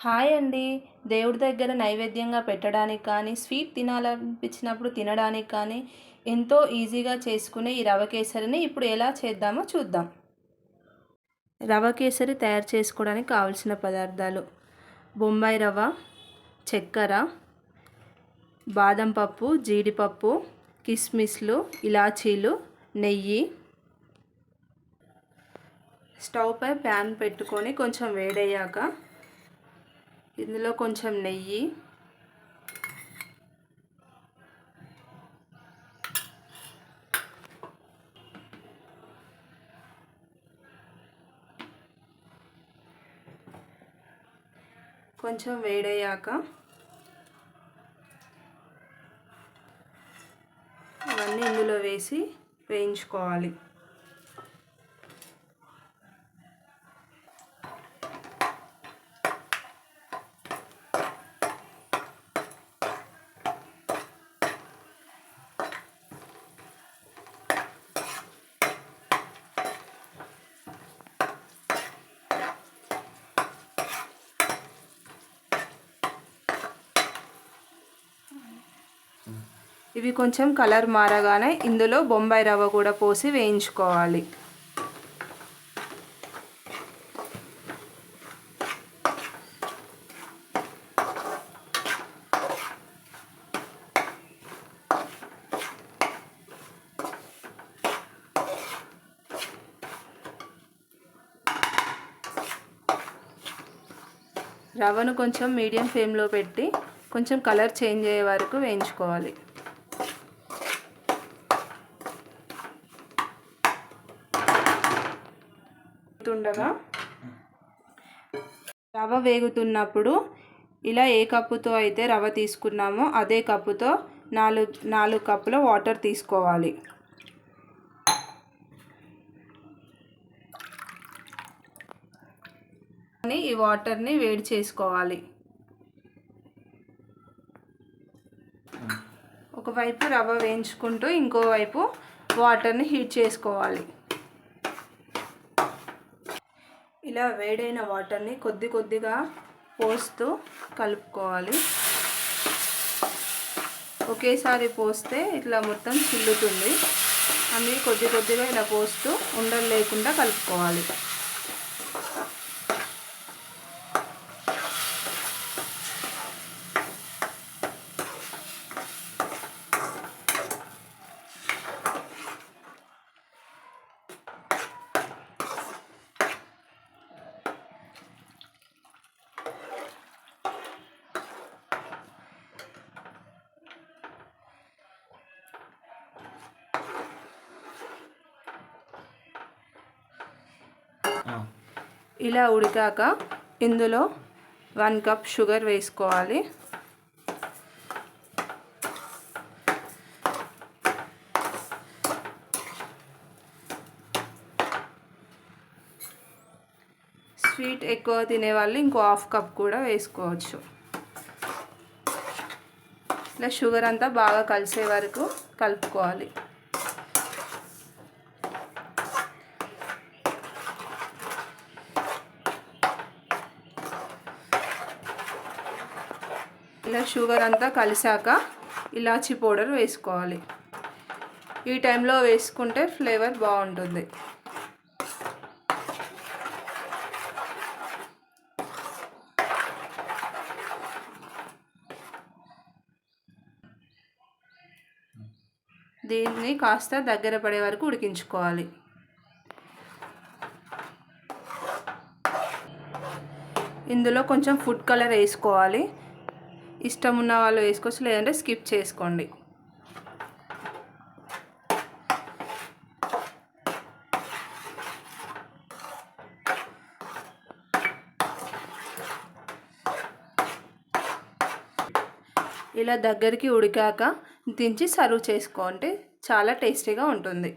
Hi అండి. దేవుడి దగ్గర నైవేద్యంగా పెట్టడానికి కానీ స్వీట్ తినాలనిపించినప్పుడు తినడానికి కానీ ఎంతో ఈజీగా చేసుకునే ఈ రవ కేసరిని ఇప్పుడు ఎలా చేద్దామో చూద్దాం. రవ కేసరి తయారు చేసుకోవడానికి కావలసిన పదార్థాలు బొంబాయి రవ చక్కెర బాదం పప్పు జీడిపప్పు కిస్మిస్లు ఇలాచీలు నెయ్యి స్టవ్ పై ప్యాన్ పెట్టుకొని కొంచెం వేడయ్యాక ఇందులో కొంచెం నెయ్యి. కొంచెం వేడయ్యాక అవన్నీ ఇందులో వేసి వేయించుకోవాలి. ఇవి కొంచెం కలర్ మారగానే ఇందులో బొంబాయి రవ్వ కూడా పోసి వేయించుకోవాలి. రవ్వను కొంచెం మీడియం ఫ్లేమ్లో పెట్టి కొంచెం కలర్ చేంజ్ అయ్యే వరకు వేయించుకోవాలి. వేగుతుండగా రవ వేగుతున్నప్పుడు ఇలా ఏ కప్పుతో అయితే రవ తీసుకున్నామో అదే కప్పుతో నాలుగు నాలుగు కప్పుల వాటర్ తీసుకోవాలి. ఈ వాటర్ని వేడి చేసుకోవాలి. ఒకవైపు రవ్వ వేయించుకుంటూ ఇంకోవైపు వాటర్ని హీట్ చేసుకోవాలి. ఇలా వేడైన వాటర్ని కొద్ది కొద్దిగా పోస్తూ కలుపుకోవాలి. ఒకేసారి పోస్తే ఇట్లా మొత్తం చిల్లుతుంది. అన్నీ కొద్ది కొద్దిగా ఇలా పోస్తూ ఉండలు లేకుండా కలుపుకోవాలి. ఇలా ఉడికాక ఇందులో వన్ కప్ షుగర్ వేసుకోవాలి. స్వీట్ ఎక్కువ తినేవాళ్ళు ఇంకో హాఫ్ కప్ కూడా వేసుకోవచ్చు. ఇలా షుగర్ అంతా బాగా కలిసే వరకు కలుపుకోవాలి. ఇలా షుగర్ అంతా కలిసాక ఇలాచీ పౌడర్ వేసుకోవాలి. ఈ టైంలో వేసుకుంటే ఫ్లేవర్ బాగుంటుంది. దీన్ని కాస్త దగ్గర పడే వరకు ఉడికించుకోవాలి. ఇందులో కొంచెం ఫుడ్ కలర్ వేసుకోవాలి. ఇష్టం ఉన్న వాళ్ళు వేసుకోవచ్చు లేదంటే స్కిప్ చేసుకోండి. ఇలా దగ్గరికి ఉడికాక దించి సర్వ్ చేసుకోండి చాలా టేస్టీగా ఉంటుంది.